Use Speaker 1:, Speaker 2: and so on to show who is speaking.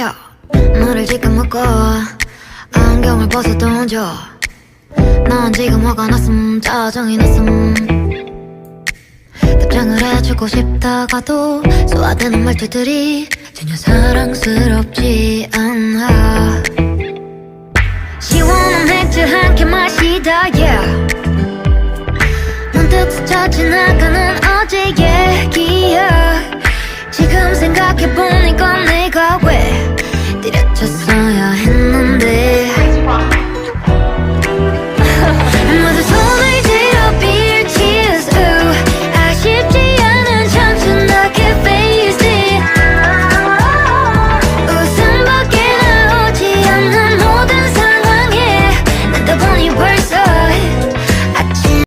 Speaker 1: 야 너를 지금 묶어 안경을 벗어 던져 난 지금 화가 났음 짜증이 났음. 답장을 해주고 싶다가도 소화되는 말투들이 전혀 사랑스럽지 않아. 시원한 맥주 한 캔 마시다 yeah. 문득 스쳐 지나가는 어제의